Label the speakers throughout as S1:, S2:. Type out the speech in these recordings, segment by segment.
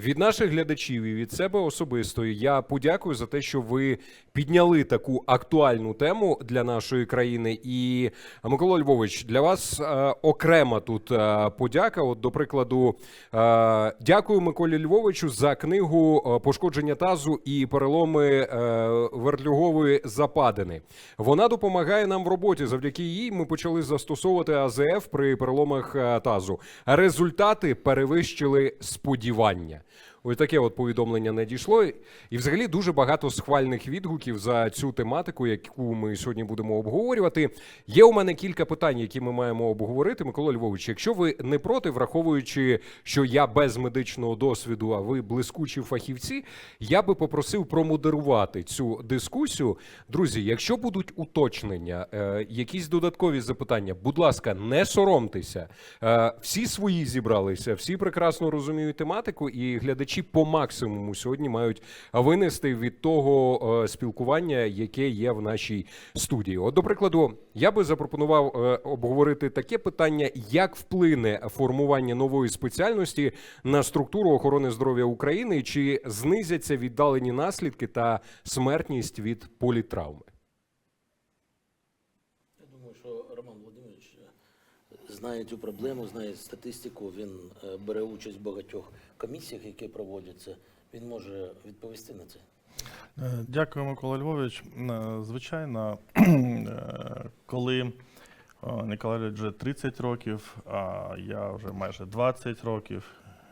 S1: Від наших глядачів і від себе особисто я подякую за те, що ви підняли таку актуальну тему для нашої країни. І Микола Львович, для вас е, окрема тут е, подяка. От, до прикладу, е, дякую Миколі Львовичу за книгу е, Пошкодження тазу і переломи е, вертлюгової западини. Вона допомагає нам в роботі. Завдяки їй ми почали застосовувати АЗФ при переломах е, тазу. Результати перевищили сподівання. Ось таке от повідомлення надійшло. І взагалі дуже багато схвальних відгуків за цю тематику, яку ми сьогодні будемо обговорювати. Є у мене кілька питань, які ми маємо обговорити. Микола Львович, якщо ви не проти, враховуючи, що я без медичного досвіду, а ви блискучі фахівці, я би попросив промодерувати цю дискусію. Друзі, якщо будуть уточнення, е, якісь додаткові запитання, будь ласка, не соромтеся. Е, всі свої зібралися, всі прекрасно розуміють тематику, і глядачі по максимуму сьогодні мають винести від того е, спілкування, яке є в нашій студії. От, до прикладу, я би запропонував е, обговорити таке питання, як вплине формування нової спеціальності на структуру охорони здоров'я України, чи знизяться віддалені наслідки та смертність від політравми.
S2: Я думаю, що Роман Володимирович е, знає цю проблему, знає статистику. Він е, бере участь в багатьох комісіях, які проводяться. Він може відповісти на це.
S3: Е, Дякую, Микола Львович. Е, Звичайно, коли Ніколай вже 30 років, а я вже майже 20 років,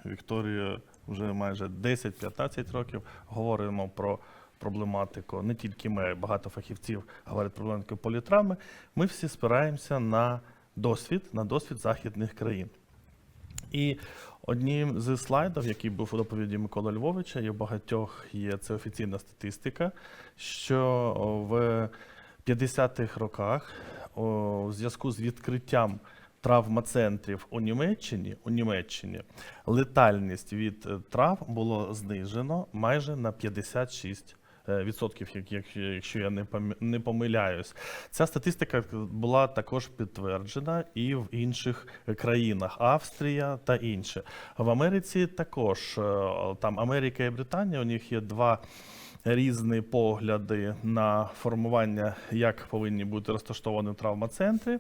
S3: Вікторія вже майже 10-15 років, говоримо про проблематику. Не тільки ми, багато фахівців говорять про проблематику політравми. Ми всі спираємося на досвід, на досвід західних країн. І одним з слайдів, який був у доповіді Миколи Львовича, і у багатьох є це офіційна статистика, що в 50-х роках у зв'язку з відкриттям травмоцентрів у Німеччині, у Німеччині летальність від е, травм було знижено майже на 56 е, відсотків, як- як- якщо я не помиляюсь. Ця статистика була також підтверджена і в інших країнах Австрія та інше. В Америці також е, там Америка і Британія. У них є два різні погляди на формування, як повинні бути розташовані травмоцентри.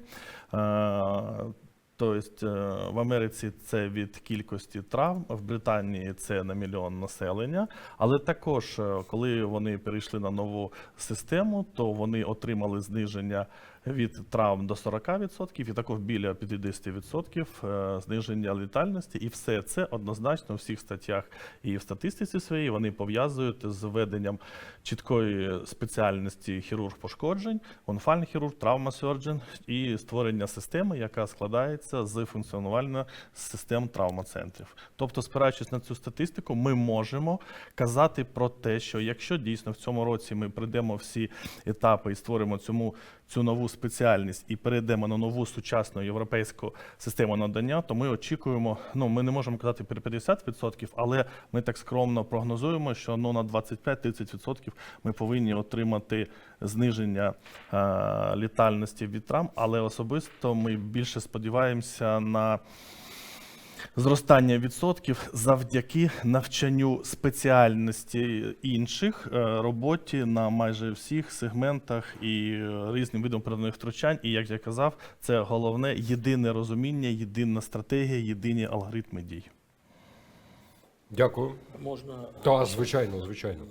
S3: Тобто е, в Америці це від кількості травм, в Британії це на мільйон населення. Але також, е, коли вони перейшли на нову систему, то вони отримали зниження від травм до 40% і також біля 50% е, зниження летальності. І все це однозначно в всіх статтях і в статистиці своїй вони пов'язують з введенням чіткої спеціальності хірург пошкоджень, онфальний хірург, травмасерджен і створення системи, яка складається з функціонування систем травмоцентрів. Тобто, спираючись на цю статистику, ми можемо казати про те, що якщо дійсно в цьому році ми прийдемо всі етапи і створимо цьому цю нову спеціальність і перейдемо на нову сучасну європейську систему надання, то ми очікуємо. Ну ми не можемо казати про 50%, але ми так скромно прогнозуємо, що ну на 25-30% ми повинні отримати зниження е, літальності від травм. Але особисто ми більше сподіваємося на зростання відсотків завдяки навчанню спеціальності інших е, роботі на майже всіх сегментах і е, різним видам природних втручань. І як я казав, це головне єдине розуміння, єдина стратегія, єдині алгоритми дій.
S1: Дякую.
S2: Можна
S1: Та, звичайно, звичайно.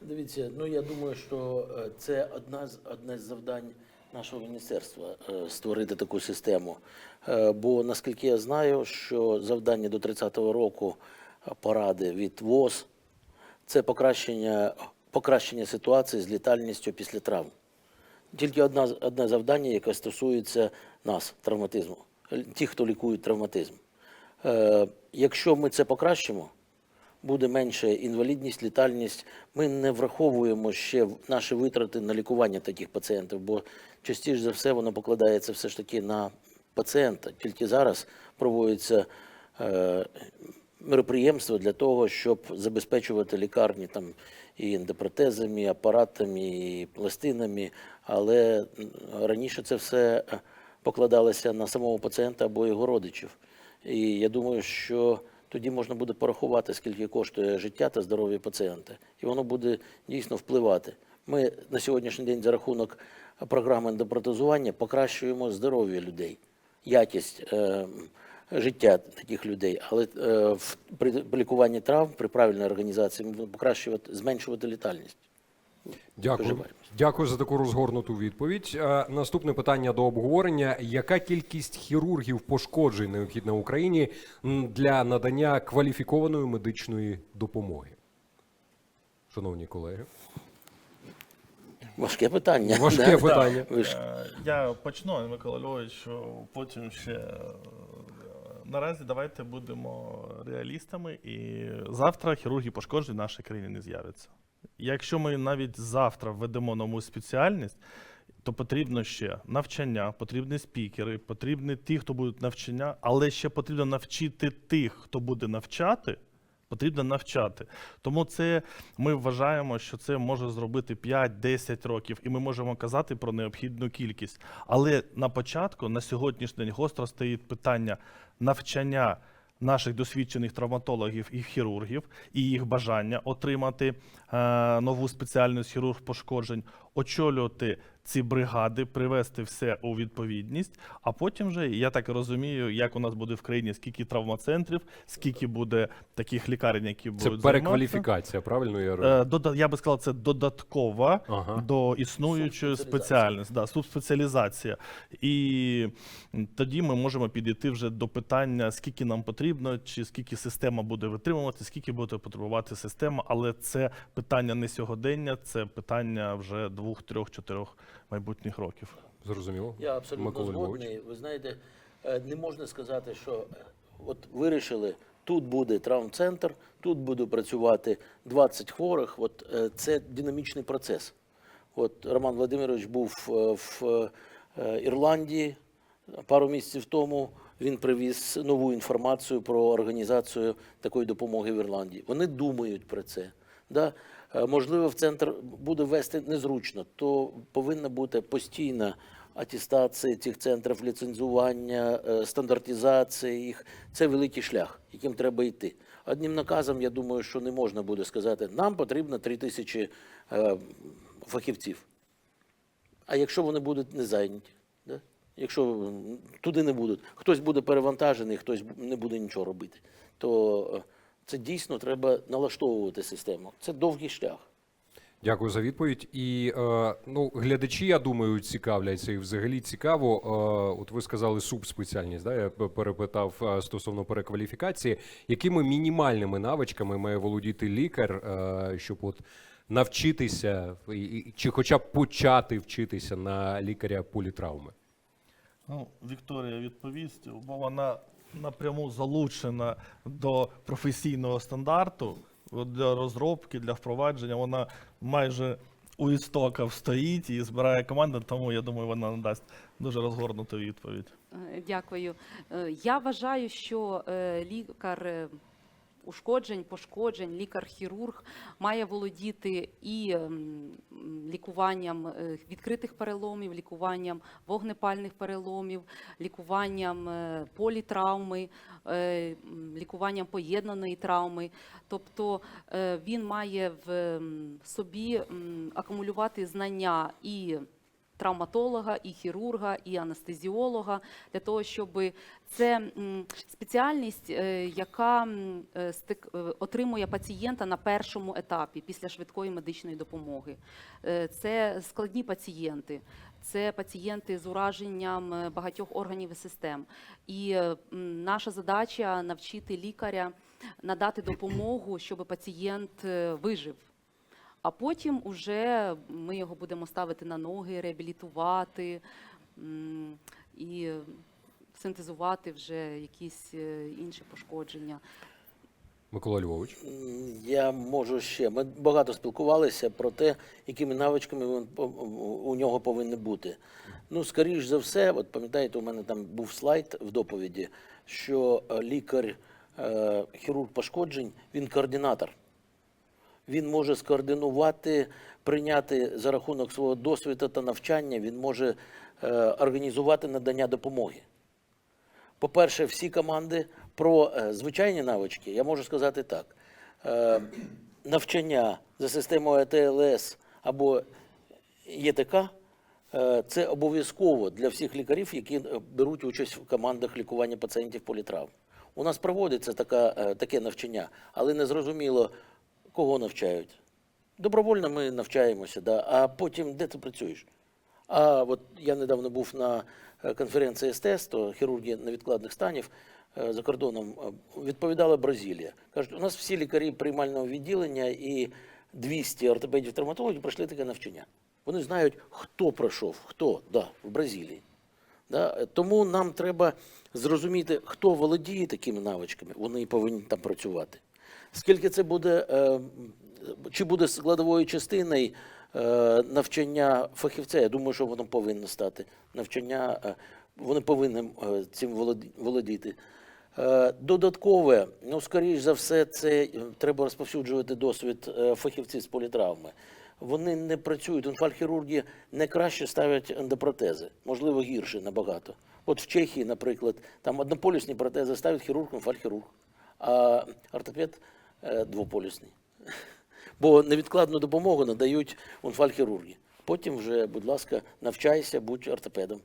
S2: Дивіться, ну я думаю, що е, це одна з одне з завдань нашого міністерства е, створити таку систему. Е, Бо наскільки я знаю, що завдання до 30-го року поради від ВОЗ це покращення, покращення ситуації з літальністю після травм. Тільки одна, одне завдання, яке стосується нас, травматизму, ті, хто лікують травматизм. Е, якщо ми це покращимо, буде менше інвалідність, літальність. Ми не враховуємо ще наші витрати на лікування таких пацієнтів, бо частіше за все воно покладається все ж таки на пацієнта. Тільки зараз проводяться е, мероприємства для того, щоб забезпечувати лікарні там і ендопротезами, і апаратами, і пластинами. Але раніше це все е, покладалося на самого пацієнта або його родичів. І я думаю, що тоді можна буде порахувати, скільки коштує життя та здоров'я пацієнта. І воно буде дійсно впливати. Ми на сьогоднішній день за рахунок програми ендопротезування покращуємо здоров'я людей, якість е, життя таких людей. Але е, в, при, лікуванні травм, при правильній організації, ми будемо покращувати, зменшувати літальність.
S1: Дякую. Дякую за таку розгорнуту відповідь. Е, Наступне питання до обговорення: яка кількість хірургів пошкоджень необхідна Україні для надання кваліфікованої медичної допомоги? Шановні колеги,
S2: Важке питання.
S1: важке
S2: да?
S1: питання.
S2: Ж
S3: Е, Я почну, Микола Львович, що потім ще. е, Наразі давайте будемо реалістами, і завтра хірурги пошкоджень в нашій країні не з'являться. Якщо ми навіть завтра введемо нову спеціальність, то потрібно ще навчання, потрібні спікери, потрібні ті, хто будуть навчання, але ще потрібно навчити тих, хто буде навчати. Потрібно навчати. Тому це ми вважаємо, що це може зробити 5-10 років, і ми можемо казати про необхідну кількість. Але на початку, на сьогоднішній день, гостро стоїть питання навчання наших досвідчених травматологів і хірургів, і їх бажання отримати е, нову спеціальність хірург пошкоджень, очолювати ці бригади, привести все у відповідність. А потім вже я так розумію, як у нас буде в країні, скільки травмоцентрів, скільки буде таких лікарень, які
S1: Це
S3: будуть займатися.
S1: перекваліфікація, правильно я розумію?
S3: Е, дода- я би сказав, це додаткова
S1: Ага.
S3: до існуючої спеціальності, да, субспеціалізація. І тоді ми можемо підійти вже до питання, скільки нам потрібно, чи скільки система буде витримувати, скільки буде потребувати система. Але це питання не сьогодення, це питання вже двох, трьох, чотирьох майбутніх років.
S1: Зрозуміло.
S2: Я абсолютно
S1: Микола Львович.
S2: згодний. Ви знаєте, е, не можна сказати, що е, от вирішили, тут буде травмцентр, тут буде працювати 20 хворих. От е, це динамічний процес. От Роман Владимирович був в Ірландії пару місяців тому. Він привіз нову інформацію про організацію такої допомоги в Ірландії. Вони думають про це. Да? Е, Можливо, в центр буде вести незручно, то повинна бути постійна атестація цих центрів, ліцензування, е, стандартизація їх. Це великий шлях, яким треба йти. Одним наказом, я думаю, що не можна буде сказати, нам потрібно 3 тисячі е, фахівців. А якщо вони будуть не зайняті, да? якщо туди не будуть, хтось буде перевантажений, хтось не буде нічого робити, то це дійсно треба налаштовувати систему. Це довгий шлях.
S1: Дякую за відповідь. І е, ну, глядачі, я думаю, цікавляться і взагалі цікаво. Е, от ви сказали субспеціальність, да? я перепитав е, стосовно перекваліфікації. Якими мінімальними навичками має володіти лікар, е, щоб от навчитися і- і- чи хоча б почати вчитися на лікаря політравми?
S3: Ну, Вікторія відповість, бо вона напряму залучена до професійного стандарту для розробки, для впровадження. Вона майже у істоках стоїть і збирає команду, тому я думаю, вона надасть дуже розгорнуту відповідь.
S4: Е, Дякую. Е, Я вважаю, що е, лікар ушкоджень, пошкоджень, лікар-хірург має володіти і м, м, лікуванням е, відкритих переломів, лікуванням вогнепальних переломів, лікуванням е, політравми, е, лікуванням поєднаної травми. Тобто він має в собі акумулювати знання і травматолога, і хірурга, і анестезіолога для того, щоб це спеціальність, е, яка е, е, отримує пацієнта на першому етапі після швидкої медичної допомоги. Це складні пацієнти. Це пацієнти з ураженням багатьох органів і систем. І наша задача навчити лікаря надати допомогу, щоб пацієнт вижив. А потім уже ми його будемо ставити на ноги, реабілітувати і синтезувати вже якісь е, інші пошкодження.
S1: Микола Львович.
S2: Я можу ще. Ми багато спілкувалися про те, якими навичками він по- у нього повинні бути. Ну, скоріш за все, от пам'ятаєте, у мене там був слайд в доповіді, що е, лікар, е, хірург пошкоджень, він координатор. Він може скоординувати, прийняти за рахунок свого досвіду та навчання, він може е, організувати надання допомоги. По-перше, всі команди Про е, звичайні навички я можу сказати так: е, навчання за системою АТЛС або ЄТК це обов'язково для всіх лікарів, які беруть участь в командах лікування пацієнтів політравм. У нас проводиться така, таке навчання, але не зрозуміло, кого навчають. Добровольно ми навчаємося, да, а потім де ти працюєш? А от я недавно був на е, конференції СТС, то хірургія невідкладних станів е, за кордоном е, відповідала Бразилія. Кажуть, у нас всі лікарі приймального відділення і 200 ортопедів травматологів пройшли таке навчання. Вони знають, хто пройшов, хто да, в Бразилії. Да? Тому нам треба зрозуміти, хто володіє такими навичками, вони повинні там працювати. Скільки це буде, е, чи буде складовою частиною е, навчання фахівця, я думаю, що воно повинно стати. Навчання, е, вони повинні цим володіти. Додаткове, ну, скоріш за все, це треба розповсюджувати досвід фахівців з політравми. Вони не працюють, інфархірурги не краще ставлять ендопротези, можливо, гірше набагато. От в Чехії, наприклад, там однополюсні протези ставить хірург, інфархірург, а ортопед двополюсний. Бо невідкладну допомогу надають онфальхірурги. Потім вже, будь ласка, навчайся, будь ортопедом.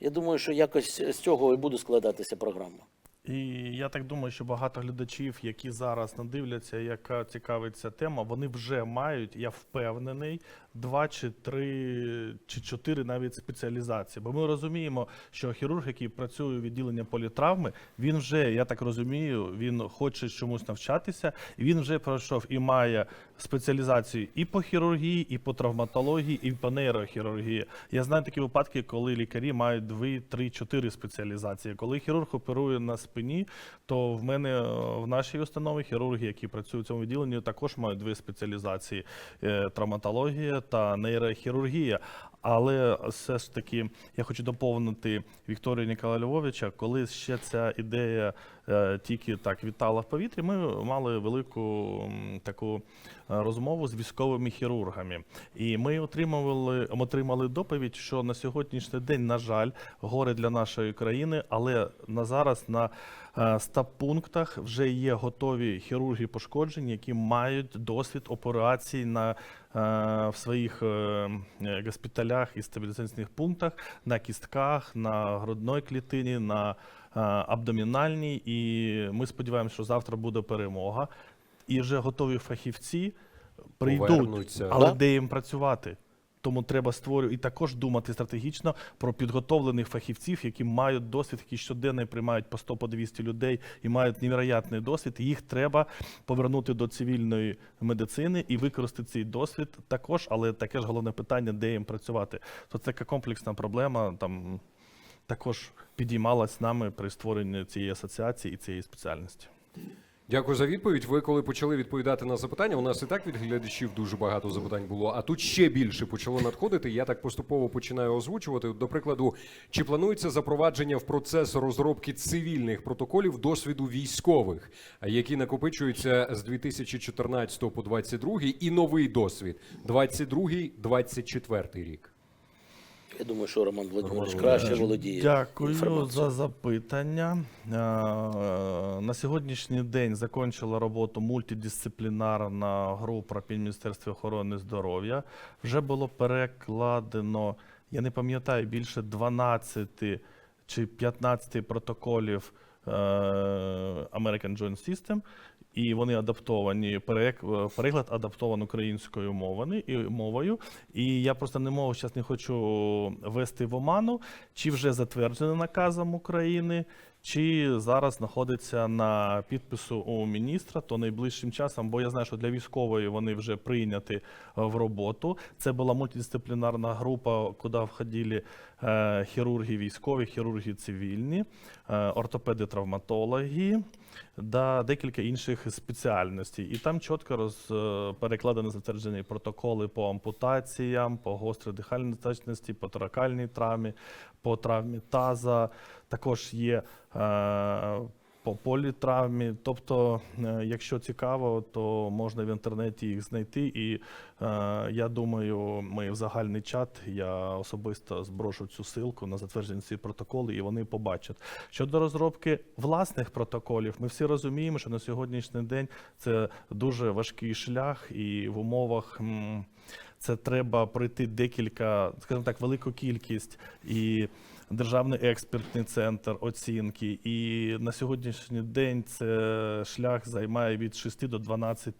S2: Я думаю, що якось з цього і буде складатися програма.
S3: І я так думаю, що багато глядачів, які зараз надивляться, яка цікавиться тема, вони вже мають, я впевнений, два чи три чи чотири навіть спеціалізації. Бо ми розуміємо, що хірург, який працює у відділенні політравми, він вже, я так розумію, він хоче чомусь навчатися, і він вже пройшов і має спеціалізацію і по хірургії, і по травматології, і по нейрохірургії. Я знаю такі випадки, коли лікарі мають дві, три, чотири спеціалізації. Коли хірург оперує на спині, то в мене е, в нашій установі хірурги, які працюють в цьому відділенні, також мають дві спеціалізації: е, травматологія та нейрохірургія. Але все ж таки я хочу доповнити Вікторію Нікола Львовича, коли ще ця ідея тільки так вітала в повітрі, ми мали велику таку е, розмову з військовими хірургами. І ми отримували, отримали доповідь, що на сьогоднішній день, на жаль, горе для нашої країни, але на зараз на е, 100 пунктах вже є готові хірурги пошкоджень, які мають досвід операцій на е, в своїх е, е, госпіталях і стабілізаційних пунктах, на кістках, на грудної клітині, на е, абдомінальній. І ми сподіваємося, що завтра буде перемога. І вже готові фахівці прийдуть, але де їм працювати? Тому треба створювати і також думати стратегічно про підготовлених фахівців, які мають досвід, які щоденно приймають по 100 по 200 людей і мають невероятний досвід. І їх треба повернути до цивільної медицини і використати цей досвід також. Але таке ж головне питання, де їм працювати. То це така комплексна проблема. Там також підіймалась нами при створенні цієї асоціації і цієї спеціальності.
S1: Дякую за відповідь. Ви коли почали відповідати на запитання, у нас і так від глядачів дуже багато запитань було, а тут ще більше почало надходити. Я так поступово починаю озвучувати. До прикладу, чи планується запровадження в процес розробки цивільних протоколів досвіду військових, які накопичуються з 2014 по 2022, і новий досвід 22-24 рік.
S2: Я думаю, що Роман Володимирович краще володіє.
S3: Дякую за запитання. Е, На сьогоднішній день закінчила роботу мультидисциплінарна група при Міністерстві охорони здоров'я. Вже було перекладено, я не пам'ятаю, більше 12 чи 15 протоколів е, American Joint System. І вони адаптовані, е, переклад адаптований українською мовою, і мовою. І я просто не можу зараз не хочу вести в оману, чи вже затверджено наказом України, чи зараз знаходиться на підпису у міністра, то найближчим часом, бо я знаю, що для військової вони вже прийняті е, в роботу. Це була мультидисциплінарна група, куди входили е, хірурги військові, хірурги цивільні, е, ортопеди, травматологи. Да, декілька інших спеціальностей. І там чітко роз, перекладені затверджені протоколи по ампутаціям, по гострій дихальній недостатності, по торакальній травмі, по травмі таза. Також є е, по політравмі. Тобто, е, якщо цікаво, то можна в інтернеті їх знайти. І е, я думаю, ми в загальний чат я особисто зброшу цю силку на затвердження ці протоколи, і вони побачать. Щодо розробки власних протоколів, ми всі розуміємо, що на сьогоднішній день це дуже важкий шлях, і в умовах. Це треба пройти декілька, скажімо так, велику кількість і державний експертний центр оцінки. І на сьогоднішній день це шлях займає від 6 до 12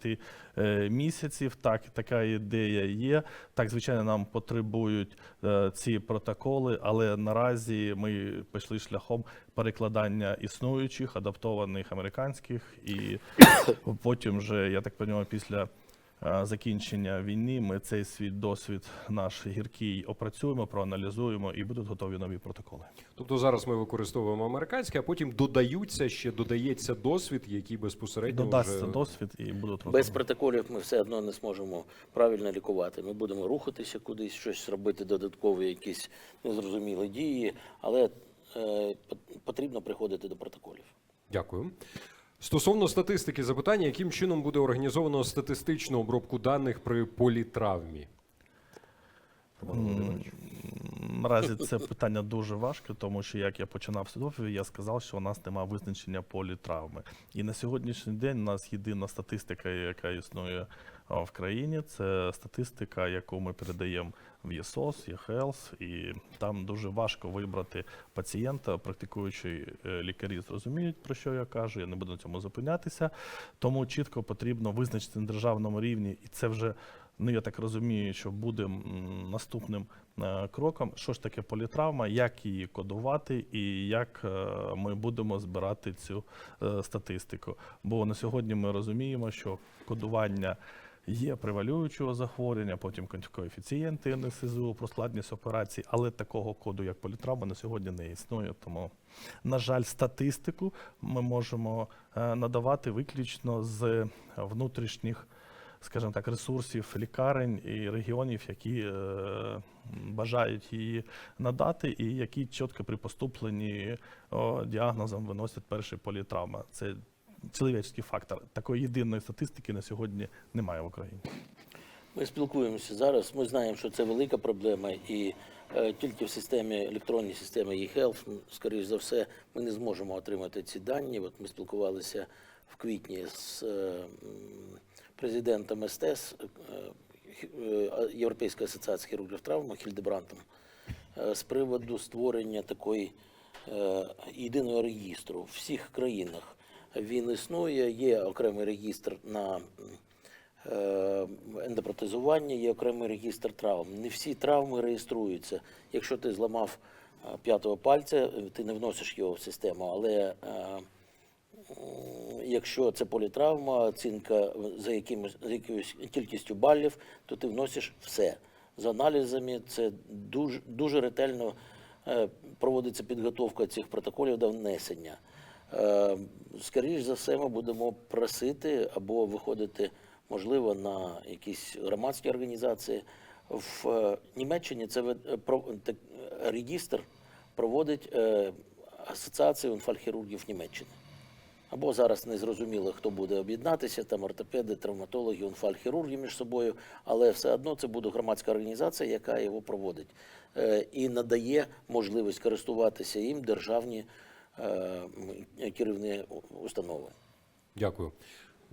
S3: е, місяців. Так, така ідея є. Так, звичайно, нам потребують е, ці протоколи, але наразі ми пішли шляхом перекладання існуючих, адаптованих американських, і потім вже, я так розумію, після закінчення війни ми цей свій досвід наш гіркий опрацюємо, проаналізуємо і будуть готові нові протоколи.
S1: Тобто зараз ми використовуємо американське, а потім додаються ще додається досвід, який безпосередньо
S3: Додасться
S1: вже...
S3: досвід і будуть
S2: Без протоколів ми все одно не зможемо правильно лікувати. Ми будемо рухатися кудись, щось робити додаткові, якісь незрозумілі дії, але е, потрібно приходити до протоколів.
S1: Дякую. Стосовно статистики, запитання, яким чином буде організовано статистичну обробку даних при політравмі?
S3: Наразі це питання дуже важке, тому що як я починав доповідь, я сказав, що у нас немає визначення політравми. І на сьогоднішній день у нас єдина статистика, яка існує в країні, це статистика, яку ми передаємо в ЄСОС, ЄХЕЛС, і там дуже важко вибрати пацієнта. Практикуючі е, лікарі зрозуміють, про що я кажу. Я не буду на цьому зупинятися. Тому чітко потрібно визначити на державному рівні, і це вже ну я так розумію, що буде наступним е, кроком. Що ж таке політравма, як її кодувати і як е, ми будемо збирати цю статистику. Бо на сьогодні ми розуміємо, що кодування. Є превалюючого захворювання, потім ко- коефіцієнти НСЗУ про складність операцій, але такого коду, як політравма, на сьогодні не існує. Тому, на жаль, статистику ми можемо е, надавати виключно з внутрішніх скажімо так, ресурсів лікарень і регіонів, які е, бажають її надати, і які чітко при поступленні діагнозом виносять перший політравма. Це чоловічний фактор. Такої єдиної статистики на сьогодні немає в Україні.
S2: Ми спілкуємося зараз. Ми знаємо, що це велика проблема, і е, тільки в системі електронній системі eHealth, скоріш за все, ми не зможемо отримати ці дані. От ми спілкувалися в квітні з е, президентом СТС е, е, Європейської асоціації хірургів травми Хільдебрантом е, з приводу створення такої е, єдиного реєстру в всіх країнах. Він існує, є окремий реєстр на е, ендопротезування, є окремий реєстр травм. Не всі травми реєструються. Якщо ти зламав е, п'ятого пальця, ти не вносиш його в систему, але е, якщо це політравма, оцінка за, якимось, за якоюсь кількістю балів, то ти вносиш все. З аналізами це дуже, дуже ретельно проводиться підготовка цих протоколів до внесення. Е, Скоріш за все, ми будемо просити або виходити, можливо, на якісь громадські організації. В е, Німеччині це е, е, проводить Асоціація інфальхірургів Німеччини. Або зараз не зрозуміло, хто буде об'єднатися, там ортопеди, травматологи, онфальхірурги між собою, але все одно це буде громадська організація, яка його проводить і надає можливість користуватися їм державні керівні установи.
S1: Дякую.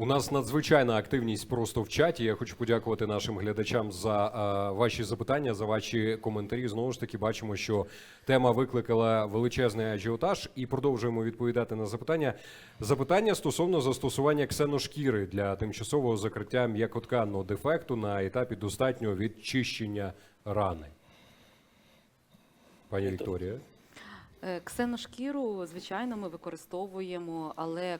S1: У нас надзвичайна активність просто в чаті. Я хочу подякувати нашим глядачам за е, ваші запитання, за ваші коментарі. Знову ж таки, бачимо, що тема викликала величезний ажіотаж, і продовжуємо відповідати на запитання. Запитання стосовно застосування ксеношкіри для тимчасового закриття м'якотканного дефекту на етапі достатнього відчищення рани. Пані Вікторія.
S4: Е, Ксеношкіру, звичайно, ми використовуємо, але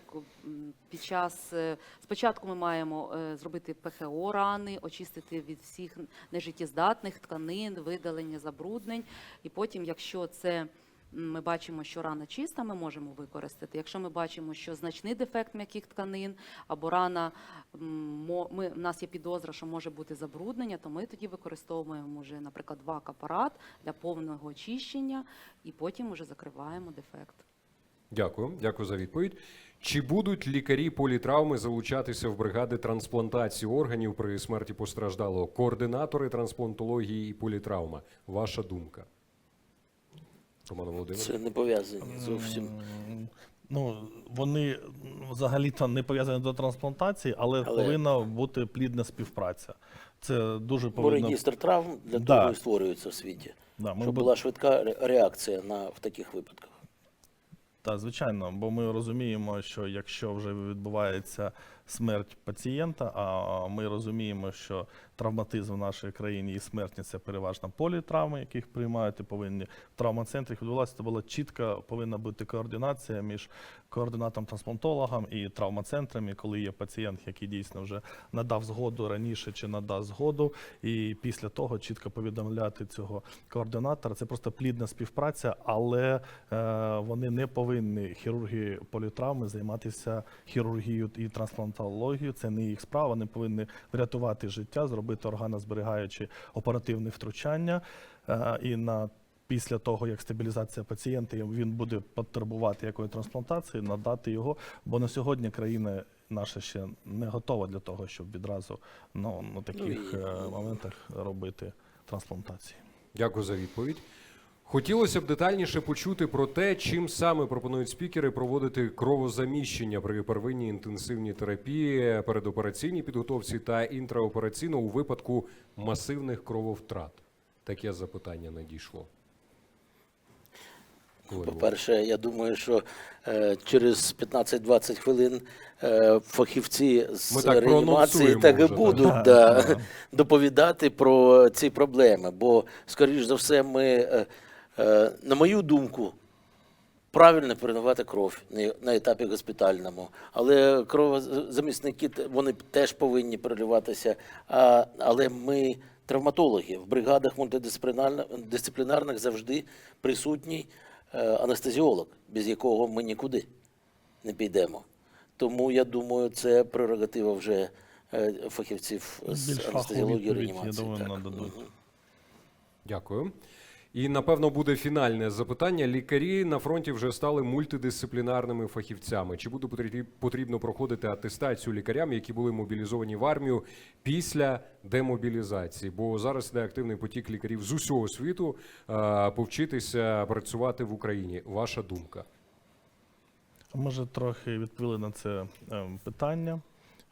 S4: під час е, спочатку ми маємо е, зробити ПХО рани, очистити від всіх нежиттєздатних тканин, видалення забруднень. І потім, якщо це ми бачимо, що рана чиста, ми можемо використати. Якщо ми бачимо, що значний дефект м'яких тканин або рана ми, в нас є підозра, що може бути забруднення, то ми тоді використовуємо вже, наприклад, вак-апарат для повного очищення і потім вже закриваємо дефект.
S1: Дякую, дякую за відповідь. Чи будуть лікарі політравми залучатися в бригади трансплантації органів при смерті постраждалого? Координатори трансплантології і політравма. Ваша думка? Роман Володимирович?
S2: Це не пов'язані зовсім.
S3: Ну, вони взагалі-то не пов'язані до трансплантації, але,
S2: Але-
S3: повинна бути плідна співпраця. Це дуже
S2: Бо
S3: повинно.
S2: регістр травм для
S3: Да.
S2: того і створюється в світі.
S3: Да,
S2: щоб
S3: бу-
S2: була швидка реакція на, в таких випадках.
S3: Так, звичайно, бо ми розуміємо, що якщо вже відбувається смерть пацієнта, а ми розуміємо, що травматизм в нашій країні і смертність це переважно політравми, яких приймають і повинні в травмоцентрах відбувалося, то була чітка повинна бути координація між координатом трансплантологом і травмоцентрами, коли є пацієнт, який дійсно вже надав згоду раніше чи надасть згоду, і після того чітко повідомляти цього координатора. Це просто плідна співпраця, але е, вони не повинні хірурги політравми займатися хірургією і трансплантологією. Це не їх справа. Вони повинні врятувати життя, зробити органозберігаючі оперативне втручання е, і на Після того, як стабілізація пацієнта, він буде потребувати якої трансплантації, надати його. Бо на сьогодні країна наша ще не готова для того, щоб відразу ну, на таких
S2: і-
S3: е, моментах робити трансплантації.
S1: Дякую за відповідь. Хотілося б детальніше почути про те, чим саме пропонують спікери проводити кровозаміщення при первинній інтенсивній терапії, передопераційній підготовці та інтраопераційно у випадку масивних крововтрат. Таке запитання надійшло.
S2: По-перше, я думаю, що е, через 15-20 хвилин е, фахівці з
S1: Ми так
S2: реанімації так і
S1: вже,
S2: будуть
S3: так.
S2: да, доповідати про ці проблеми. Бо, скоріш за все, ми, е, на мою думку, правильно передавати кров на- етапі госпітальному. Але кровозамісники вони теж повинні переливатися. Але ми травматологи в бригадах мультидисциплінарних завжди присутній е, анестезіолог, без якого ми нікуди не підемо. Тому я думаю, це прерогатива вже е, фахівців з
S3: Більш
S2: анестезіології
S3: я
S2: реанімації.
S3: думаю,
S2: так.
S1: Дякую. І напевно буде фінальне запитання. Лікарі на фронті вже стали мультидисциплінарними фахівцями. Чи буде потрібно проходити атестацію лікарям, які були мобілізовані в армію після демобілізації? Бо зараз йде активний потік лікарів з усього світу е, повчитися працювати в Україні. Ваша думка?
S3: Ми вже трохи відповіли на це е, питання.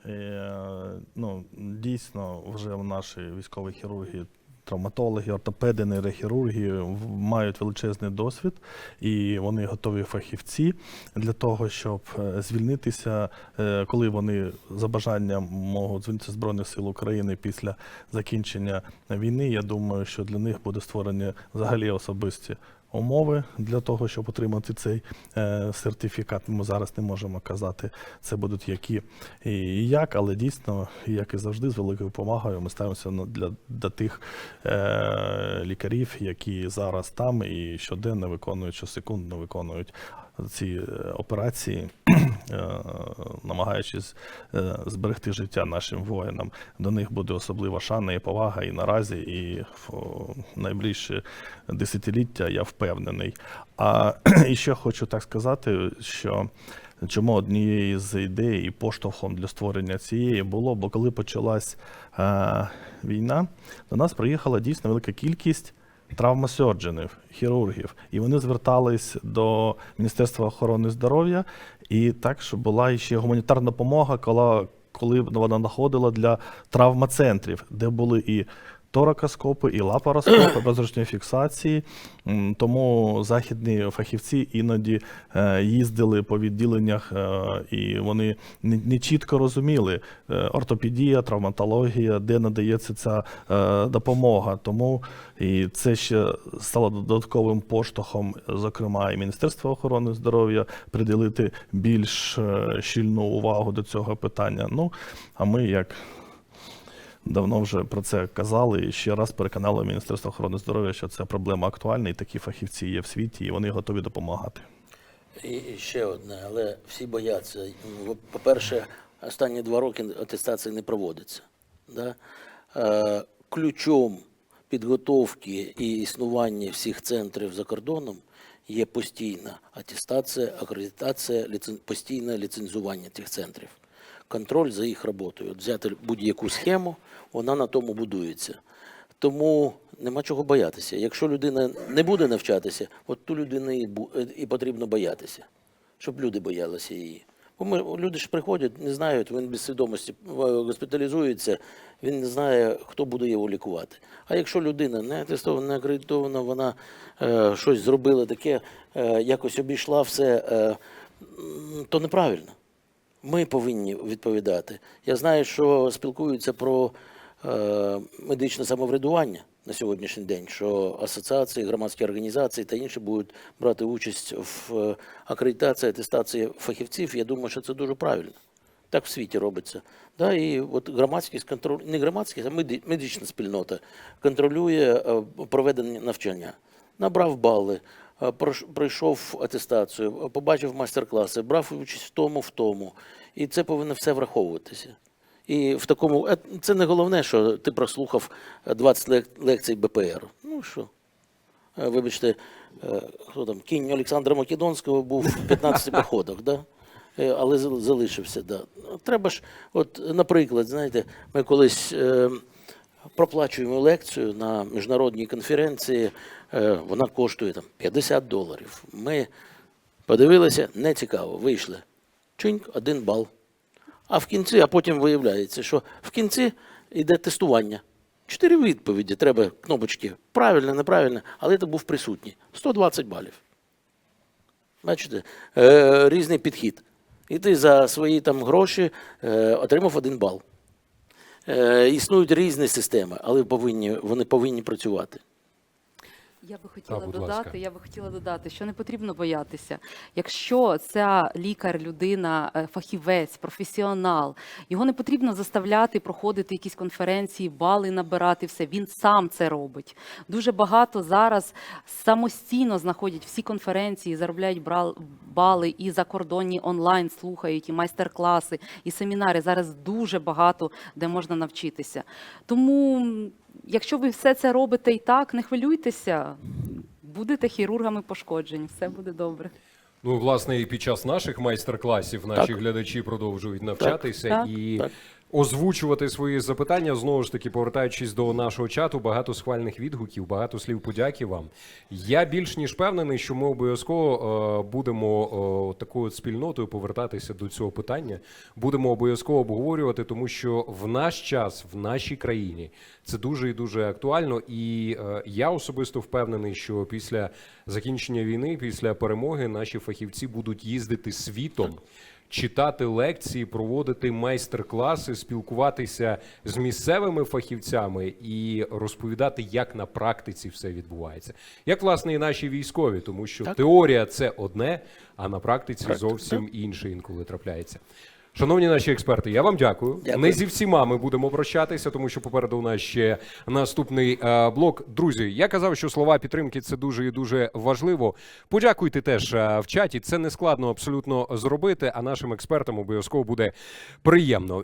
S3: Е, ну, дійсно, вже в нашій військовій хірургії травматологи, ортопеди, нейрохірурги мають величезний досвід, і вони готові фахівці для того, щоб е, звільнитися, е, коли вони за бажанням можуть звільнитися Збройних сил України після закінчення війни. Я думаю, що для них буде створені взагалі особисті умови для того, щоб отримати цей е, сертифікат. Ми зараз не можемо казати, це будуть які і як, але дійсно, як і завжди, з великою допомогою ми ставимося на- для, для тих е, лікарів, які зараз там і щоденно виконують, щосекундно виконують ці е, операції, е, намагаючись е, зберегти життя нашим воїнам. До них буде особлива шана і повага і наразі, і в о, найближчі десятиліття, я впевнений. А і ще хочу так сказати, що чому однією з ідей і поштовхом для створення цієї було, бо коли почалась війна, до нас приїхала дійсно велика кількість травмосердженів, хірургів, і вони звертались до Міністерства охорони здоров'я, і так, щоб була ще гуманітарна допомога, коли, коли вона знаходила для травмоцентрів, де були і торакоскопи, і лапароскопи без ручної фіксації. Тому західні фахівці іноді е, їздили по відділеннях, е, і вони не, чітко розуміли е, ортопедія, травматологія, де надається ця допомога. Тому і це ще стало додатковим поштовхом, зокрема, і Міністерства охорони здоров'я приділити більш щільну увагу до цього питання. Ну а ми як давно вже про це казали і ще раз переконали Міністерство охорони здоров'я, що ця проблема актуальна, і такі фахівці є в світі, і вони готові допомагати.
S2: І ще одне, але всі бояться. По-перше, останні два роки атестація не проводиться. Да? Е, ключом підготовки і існування всіх центрів за кордоном є постійна атестація, акредитація, постійне ліцензування тих центрів. Контроль за їх роботою. От взяти будь-яку схему, вона на тому будується. Тому нема чого боятися. Якщо людина не буде навчатися, от ту людину і, потрібно боятися, щоб люди боялися її. Бо ми, люди ж приходять, не знають, він без свідомості е, госпіталізується, він не знає, хто буде його лікувати. А якщо людина не атестована, не акредитована, вона е, щось зробила таке, е, якось обійшла все, е, то неправильно. Ми повинні відповідати. Я знаю, що спілкуються про е, медичне самоврядування на сьогоднішній день, що асоціації, громадські організації та інші будуть брати участь в е, акредитації, атестації фахівців. Я думаю, що це дуже правильно. Так в світі робиться. Да, і от громадськість контроль, не громадськість, а меди- медична спільнота контролює е, проведення навчання. Набрав бали, пройшов атестацію, е, побачив майстер-класи, брав участь в тому, в тому. І це повинно все враховуватися. І в такому е, це не головне, що ти прослухав е, 20 лекцій БПР. Ну що? Е, Вибачте, е, хто там, кінь Олександра Македонського був в 15 походах, да? Е, але залишився. Да. Треба ж, от, наприклад, знаєте, ми колись е, проплачуємо лекцію на міжнародній конференції, е, вона коштує там 50 доларів. Ми подивилися, не цікаво, вийшли. Чиньк, один бал. А в кінці, а потім виявляється, що в кінці йде тестування. Чотири відповіді, треба кнопочки. Правильно, неправильно, але ти був присутній. 120 балів. Бачите, е, різний підхід. І ти за свої там гроші е, отримав один бал. Е, існують різні системи, але повинні, вони повинні працювати.
S4: Я би хотіла
S1: будь
S4: додати,
S1: ласка.
S4: я би хотіла додати, що не потрібно боятися. Якщо ця лікар, людина, е, фахівець, професіонал, його не потрібно заставляти проходити якісь конференції, бали набирати, все. Він сам це робить. Дуже багато зараз самостійно знаходять всі конференції, заробляють брал- бали і закордонні онлайн слухають, і майстер-класи, і семінари. Зараз дуже багато де можна навчитися. Тому, якщо ви все це робите і так, не хвилюйтеся, будете хірургами пошкоджень, все буде добре.
S1: Ну, власне, і під час наших майстер-класів наші
S2: Так.
S1: глядачі продовжують навчатися
S4: Так.
S1: і
S2: Так.
S1: Озвучувати свої запитання. Знову ж таки, повертаючись до нашого чату, багато схвальних відгуків, багато слів подяки вам. Я більш ніж впевнений, що ми обов'язково е, будемо е, такою спільнотою повертатися до цього питання. Будемо обов'язково обговорювати, тому що в наш час, в нашій країні, це дуже і дуже актуально. І е, я особисто впевнений, що після закінчення війни, після перемоги, наші фахівці будуть їздити світом. Читати лекції, проводити майстер-класи, спілкуватися з місцевими фахівцями і розповідати, як на практиці все відбувається. Як власне і наші військові, тому що
S2: Так.
S1: теорія це одне, а на практиці
S2: Так,
S1: зовсім інше інколи трапляється. Шановні наші експерти, я вам дякую.
S2: Дякую.
S1: Не зі всіма ми будемо прощатися, тому що попереду у нас ще наступний е, блок. Друзі, я казав, що слова підтримки це дуже і дуже важливо. Подякуйте теж е, в чаті. Це не складно абсолютно зробити, а нашим експертам обов'язково буде приємно.